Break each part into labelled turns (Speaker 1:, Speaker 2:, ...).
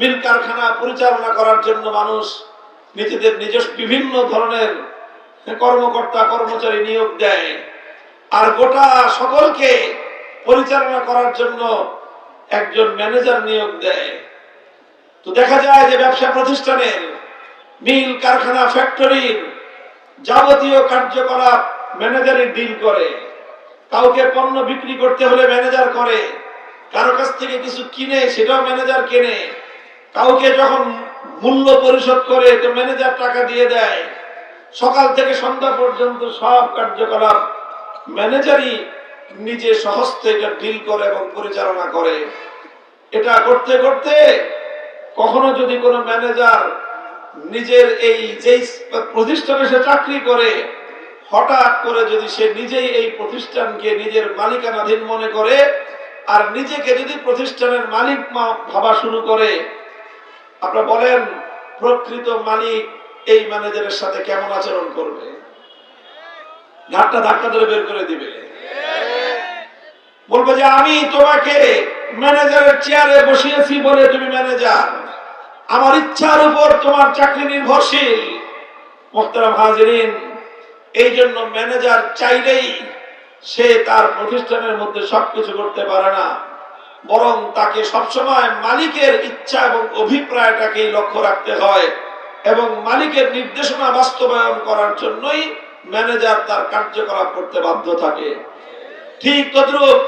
Speaker 1: মিল কারখানা পরিচালনা করার জন্য মানুষ নিজেদের নিজস্ব বিভিন্ন ধরনের কর্মকর্তা, কর্মচারী নিয়োগ দেয়। আর গোটা সকলকে পরিচালনা করার জন্য একজন ম্যানেজার নিয়োগ দেয়। তো দেখা যায় যে ব্যবসা প্রতিষ্ঠানের মিল কারখানা ফ্যাক্টরির যাবতীয় কার্যকলাপ ম্যানেজারই ডিল করে। কাউকে পণ্য বিক্রি করতে হলে ম্যানেজার করে। কারও কাছ থেকে কিছু কিনে সেটাও ম্যানেজার কেনে। কাউকে যখন মূল্য পরিশোধ করে তো ম্যানেজার টাকা দিয়ে দেয়, সকাল থেকে সন্ধ্যা পর্যন্ত সব কার্যকলাপ ম্যানেজারই নিজে সহস্তে এটা ডিল করে এবং পরিচালনা করে। এটা করতে করতে কখনো যদি কোনো ম্যানেজার নিজের এই যেই প্রতিষ্ঠানে সে চাকরি করে, হঠাৎ করে যদি সে নিজেই এই প্রতিষ্ঠানকে নিজের মালিকানাধীন মনে করে, আর নিজেকে যদি প্রতিষ্ঠানের মালিক ভাবা শুরু করে আপনারা বলেন, প্রকৃত মালিক এই ম্যানেজারের সাথে কেমন আচরণ করবে? ঘাটটা ধাক্কা ধরে বের করে দিবে। বলবে যে, আমি তোমাকে ম্যানেজারের চেয়ারে বসিয়েছি বলে তুমি ম্যানেজার। আমার ইচ্ছার উপর তোমার চাকরি নির্ভরশীল। মোহতারাম হাজিরিন এই জন্য ম্যানেজার চাইলেই সে তার প্রতিষ্ঠানের মধ্যে সবকিছু করতে পারে না। বরং তাকে সবসময় মালিকের ইচ্ছা এবং অভিপ্রায়টাকেই লক্ষ্য রাখতে হয় এবং মালিকের নির্দেশনা বাস্তবায়ন করার জন্যই ম্যানেজার তার কার্যকলাপ করতে বাধ্য থাকে। ঠিক তদ্রুপ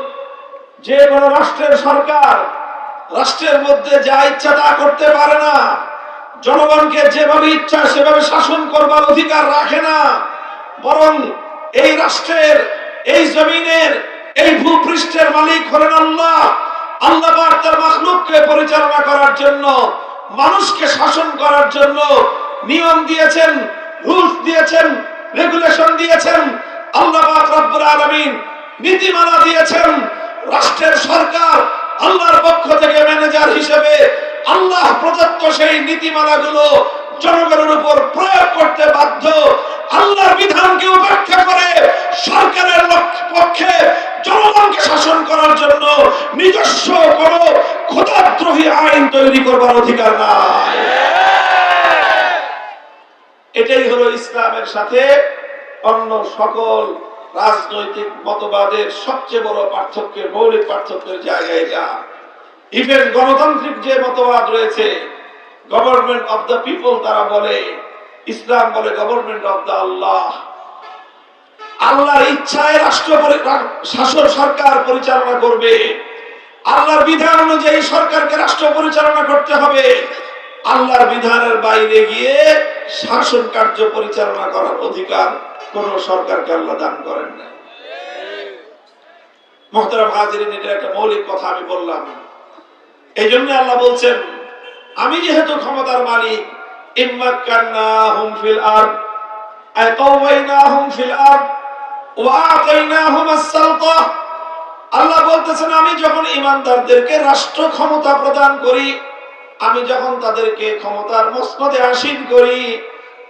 Speaker 1: যে কোনো রাষ্ট্রের সরকার রাষ্ট্রের মধ্যে যা ইচ্ছা তা করতে পারে না, জনগণকে যেভাবে ইচ্ছা সেভাবে শাসন করবার অধিকার রাখে না, বরং এই রাষ্ট্রের, এই জমিনের, এই ভূপৃষ্ঠের মালিক হলেন আল্লাহ। আল্লাহ তার মাখলুককে পরিচালনা করার জন্য, মানুষকে শাসন করার জন্য নিয়ম দিয়েছেন, রুলস দিয়েছেন, রেগুলেশন দিয়েছেন, আল্লাহ রব্বুল আলামিন নীতিমালা দিয়েছেন, রাষ্ট্রের সরকার আল্লাহর পক্ষ থেকে ম্যানেজার হিসেবে আল্লাহ প্রদত্ত সেই নীতিমালাগুলো জনগণের উপর প্রয়োগ করতে বাধ্য। আল্লাহর বিধানকে উপেক্ষা করে সরকারের পক্ষে জনগণকে শাসন করার জন্য নিজস্ব কোন ক্ষতাদ্রোহী আইন তৈরি করবার অধিকার নাই। এটাই হলো ইসলামের সাথে অন্য সকল রাজনৈতিক মতবাদের সবচেয়ে বড় পার্থক্যের, মৌলিক পার্থক্যের জায়গায় যা। ইভেন গণতান্ত্রিক যে মতবাদ রয়েছে গভর্নমেন্ট অফ দ্য পিপল তারা বলে, ইসলাম বলে গভর্নমেন্ট অফ দ্য আল্লাহ আল্লাহর ইচ্ছায় রাষ্ট্র শাসন সরকার পরিচালনা করবে। আল্লাহর বিধান অনুযায়ী সরকারকে রাষ্ট্র পরিচালনা করতে হবে। আল্লাহর বিধানের বাইরে গিয়ে শাসন কার্য পরিচালনা করার অধিকার কোন সরকারকে আল্লাহ দান করেন না। একটা মৌলিক কথা আমি বললাম। এই জন্য আল্লাহ বলছেন, আমি যেহেতু ক্ষমতার মালিক ইম্মাক্কান্নাহুম ফিল আরদ আতাওয়াইনাহুম ফিল আস-সালতা আল্লাহ বলতেছেন, আমি যখন ইমানদারদেরকে রাষ্ট্র ক্ষমতা প্রদান করি, আমি যখন তাদেরকে ক্ষমতার মসনদে আসীন করি,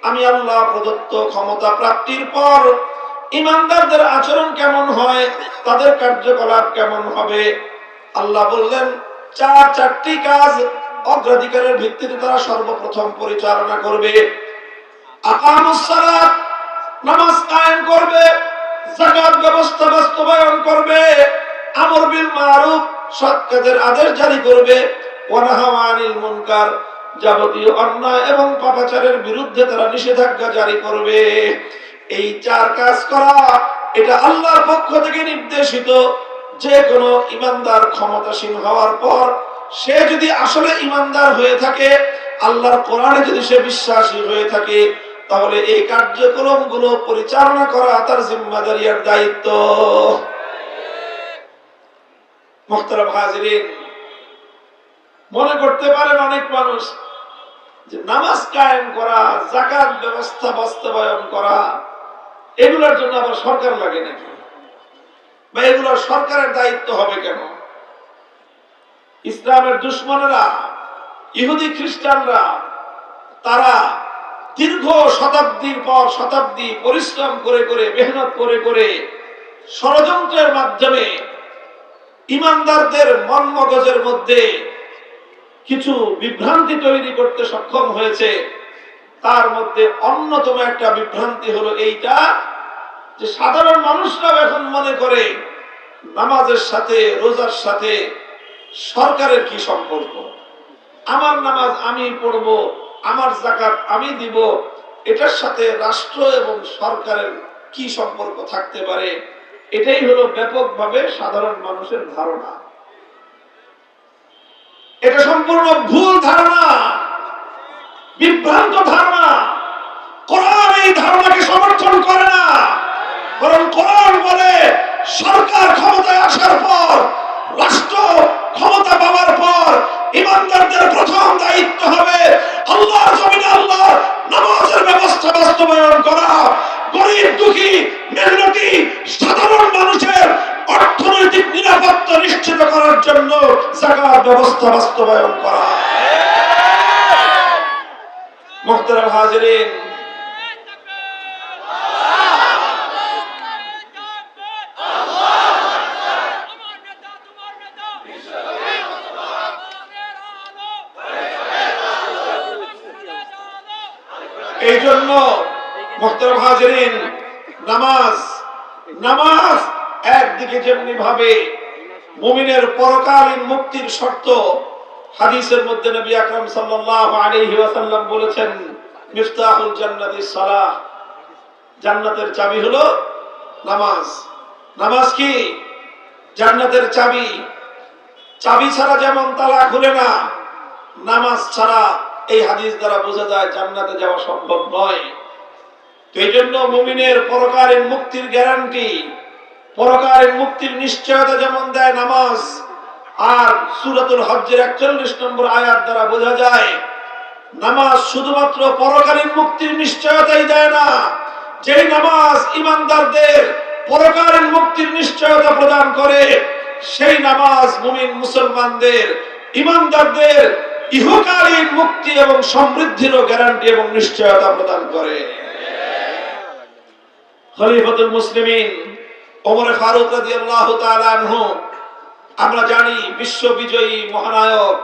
Speaker 1: আমি আল্লাহ প্রদত্ত ক্ষমতা প্রাপ্তির পর ইমানদারদের আচরণ কেমন হয়, তাদের কার্যকলাপ কেমন হবে, আল্লাহ বললেন, চার চারটি কাজ অগ্রাধিকারের ভিত্তিতে তারা সর্বপ্রথম পরিচালনা করবে। আকামুস সালাত নামাজ কায়েম করবে যাকাত ব্যবস্থা বাস্তবায়ন করবে, আমর বিল মারুফ সৎ কাজের আদেশ জারি করবে, ওয়ানাহা মুনকার, যাবতীয় অন্যায় এবং পাপাচারের বিরুদ্ধে তারা নিষেধাজ্ঞা জারি করবে। এই চার কাজ করা, এটা আল্লাহর পক্ষ থেকে নির্দেশিত যে কোনো ইমানদার ক্ষমতাসীন হওয়ার পর সে যদি আসলে ইমানদার হয়ে থাকে, আল্লাহর কোরআনে যদি সে বিশ্বাসী হয়ে থাকে তাহলে এই কার্যক্রমগুলো পরিচালনা করা তার জিম্মাদারি আর দায়িত্ব মনে করতে পারেন অনেক মানুষ যে নামাজ কায়েম করা জাকাত ব্যবস্থা বাস্তবায়ন করা, এগুলোর জন্য আবার সরকার লাগে নাকি? বা এগুলোর সরকারের দায়িত্ব হবে কেন? ইসলামের দুশ্মনেরা, ইহুদি খ্রিস্টানরা, তারা দীর্ঘ শতাব্দীর পর শতাব্দী পরিশ্রম করে করে, মেহনত করে করে ষড়যন্ত্রের মাধ্যমে ইমানদারদের মন মগজের মধ্যে কিছু বিভ্রান্তি তৈরি করতে সক্ষম হয়েছে। তার মধ্যে অন্যতম একটা বিভ্রান্তি হলো এইটা যে সাধারণ মানুষরাও এখন মনে করে নামাজের সাথে, রোজার সাথে সরকারের কি সম্পর্ক? আমার নামাজ আমি পড়ব আমার জাকাত আমি দিব, এটার সাথে রাষ্ট্র এবং সরকারের কি সম্পর্ক থাকতে পারে, এটাই হলো ব্যাপকভাবে সাধারণ মানুষের ধারণা। এটা সম্পূর্ণ ভুল ধারণা, বিভ্রান্ত ধারণা। কোরআন এই ধারণাকে সমর্থন করে না, বরং কোরআন বলে, সরকার ক্ষমতায় আসার পর রাষ্ট্র ক্ষমতা পাওয়ার পর ইমানদারদের প্রথম দায়িত্ব হবে আল্লাহর জমিনে আল্লাহ নামাজের ব্যবস্থা বাস্তবায়ন করা। গরিব, দুঃখী মেহনতি সাধারণ মানুষের অর্থনৈতিক নিরাপত্তা নিশ্চিত করার জন্য জাকাত ব্যবস্থা বাস্তবায়ন করা। মোহতারাম হাজিরিন মোহতারাম হাজিরিন, নামাজ নামাজ একদিকে যেমনি ভাবে মুমিনের পরকালীন মুক্তির শর্ত, হাদিসের মধ্যে নবী আকরাম সাল্লাল্লাহু আলাইহি ওয়াসাল্লাম বলেছেন, মিফতাহুল জান্নাতি সালাহ। জান্নাতের চাবি হলো নামাজ। নামাজ কি? জান্নাতের চাবি। চাবি ছাড়া যেমন তালা খুলে না, নামাজ ছাড়া এই হাদিস দ্বারা বোঝা যায় জান্নাতে যাওয়া সম্ভব নয়। এই জন্য মুমিনের পরকালীন মুক্তির গ্যারান্টি, পরকালীন মুক্তির নিশ্চয়তা যেমন দেয় নামাজ, আর সুরাতুল হজ্জের একচল্লিশ নম্বর আয়াত দ্বারা বোঝা যায়, নামাজ শুধুমাত্র পরকালীন মুক্তির নিশ্চয়তাই দেয় না, যেই নামাজ ইমানদারদের পরকালীন মুক্তির নিশ্চয়তা প্রদান করে, সেই নামাজ মুমিন মুসলমানদের, ইমানদারদের ইহকালীন মুক্তি এবং সমৃদ্ধিরও গ্যারান্টি এবং নিশ্চয়তা প্রদান করে। খলিফাতুল মুসলিমিন ওমর ফারুক রাদিয়াল্লাহু তাআলা আনহু। আমরা জানি বিশ্ব বিজয়ী মহানায়ক,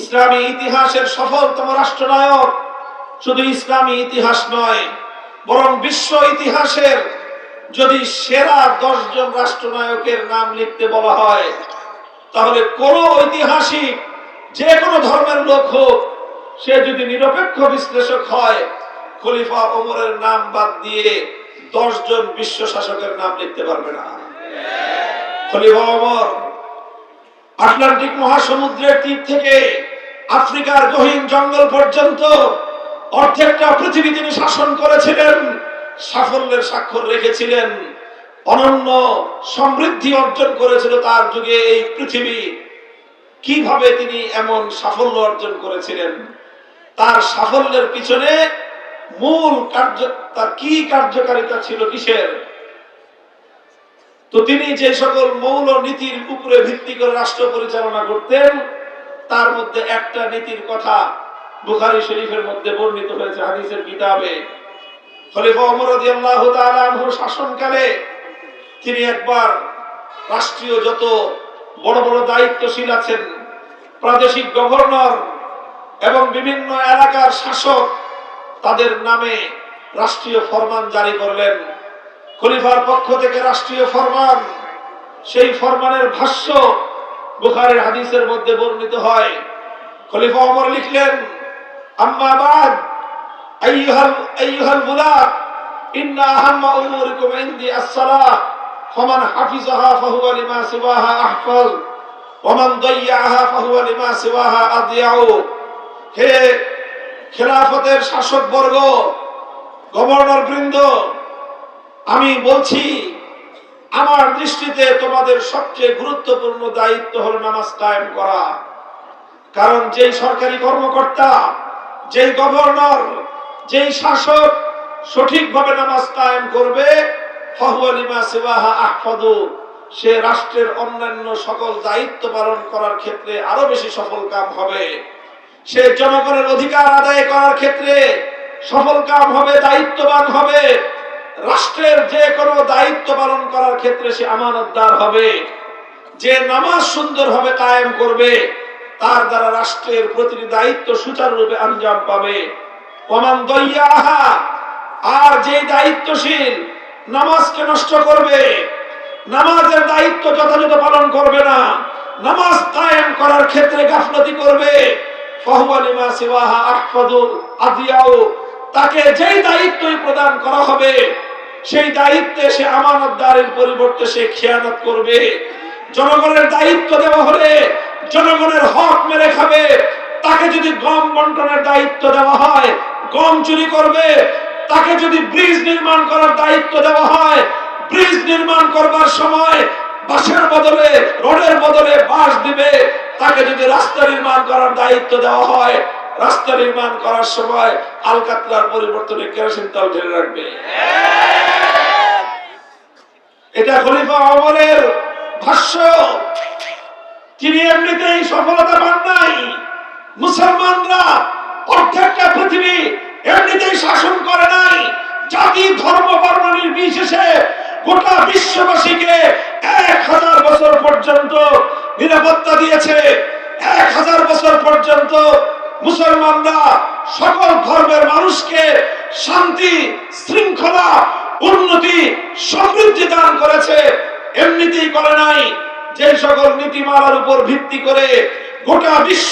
Speaker 1: ইসলামী ইতিহাসের সফলতম রাষ্ট্রনায়ক। শুধু ইসলামী ইতিহাস নয়, বরং বিশ্ব ইতিহাসের যদি সেরা দশজন রাষ্ট্রনায়কের নাম লিখতে বলা হয়, তাহলে কোন ঐতিহাসিক যে কোনো ধর্মের লোক হোক, সে যদি নিরপেক্ষ বিশ্লেষক হয়, খলিফা ওমরের নাম বাদ দিয়ে দশজন বিশ্ব শাসকের নাম লিখতে পারবে না। আটলান্টিক মহাসমুদ্রের তীর থেকে আফ্রিকার গহীন জঙ্গল পর্যন্ত অর্ধেকটা পৃথিবী তিনি শাসন করেছিলেন, সাফল্যের স্বাক্ষর রেখেছিলেন, অনন্য সমৃদ্ধি অর্জন করেছিল তার যুগে এই পৃথিবী। কীভাবে তিনি এমন সাফল্য অর্জন করেছিলেন? তার সাফল্যের পিছনে মূল কার্য তার কি কার্যকারিতা ছিল কিসের? তো তিনি যে সকল মৌল নীতির উপরে ভিত্তি করে রাষ্ট্র পরিচালনা করতেন, তার মধ্যে একটা নীতির কথা বুখারী শরীফের মধ্যে বর্ণিত হয়েছে হাদিসের কিতাবে। খলিফা তাআলা আনহুর শাসনকালে তিনি একবার রাষ্ট্রীয় যত বড় বড় দায়িত্বশীল আছেন, প্রাদেশিক গভর্নর এবং বিভিন্ন এলাকার শাসক তাদের নামে রাষ্ট্রীয় ফরমান জারি করলেন। খলিফার পক্ষ থেকে রাষ্ট্রীয় ফরমান। সেই ফরমানের ভাষ্য বুখারের হাদিসের মধ্যে বর্ণিত হয়। খলিফা অমর লিখলেন, আম্মা বাদ, আইয়ুহাল আইয়ুহাল বুলাদ ইন্না আহাম্মা উমুরিকুম ইনদি আস-সালাহ ফামান হাফিজাহা ফাহুয়া লিমা সিওয়াহা আহফাল ওমান দাইয়াহা ফাহুয়া লিমা সিওয়াহা আদিয়াউ। হে খেলাফতের শাসক বর্গ, গভর্নর বৃন্দ, আমি বলছি, আমার দৃষ্টিতে তোমাদের সবচেয়ে গুরুত্বপূর্ণ দায়িত্ব হল নামাজ কায়েম করা। কারণ যেই সরকারি কর্মকর্তা, যেই গভর্নর, যেই শাসক সঠিকভাবে নামাজ কায়েম করবে সে রাষ্ট্রের অন্যান্য সকল দায়িত্ব পালন করার ক্ষেত্রে আরও বেশি সফল কাম হবে। সে জনগণের অধিকার আদায় করার ক্ষেত্রে সফল কাম হবে, দায়িত্ববান হবে। রাষ্ট্রের যে কোনো দায়িত্ব পালন করার ক্ষেত্রে সে আমানতদার হবে। যে নামাজ সুন্দরভাবে কায়েম করবে, তার দ্বারা রাষ্ট্রের প্রতিটি দায়িত্ব সুচারুরূপে আঞ্জাম পাবে। ওমান দইয়াহা, আর যে দায়িত্বশীল নামাজকে নষ্ট করবে, নামাজের দায়িত্ব যথাযথ পালন করবে না, নামাজ কায়েম করার ক্ষেত্রে গাফলতি করবে। তাকে যেই দায়িত্বই প্রদান করা হবে, সেই দায়িত্বে সে আমানতদারের পরিবর্তে সে খেয়ানত করবে। জনগণের দায়িত্ব দেওয়া হলে জনগণের হক মেরে খাবে। তাকে যদি গম বন্টনের দায়িত্ব দেওয়া হয়, গম চুরি করবে। তাকে যদি ব্রিজ নির্মাণ করার দায়িত্ব দেওয়া হয়, ব্রিজ নির্মাণ করবার সময় বাসের বদলে, রোডের বদলে বাস দিবে। তাকে যদি রাস্তা নির্মাণ করার দায়িত্ব দেওয়া হয়, রাস্তা নির্মাণ করার সময় আলকাতরার পরিবর্তনে কেরোসিন তেল ঢেলে রাখবে। এটা খলিফা অমরের ভাষ্য। তিনি এমনিতেই সফলতা পান নাই। মুসলমানরা অর্ধেকটা পৃথিবী এমনিতেই শাসন করে নাই। জাতি, ধর্ম, বর্ণ নির্বিশেষে গোটা বিশ্ববাসীকে এক হাজার বছর পর্যন্ত নিরাপত্তা দিয়েছে। এক হাজার বছর পর্যন্ত মুসলমানরা সকল ধর্মের মানুষকে শান্তি, শৃঙ্খলা, উন্নতি, সমৃদ্ধি দান করেছে। এমনিতেই করে নাই। যে সকল নীতিমালার উপর ভিত্তি করে গোটা বিশ্ব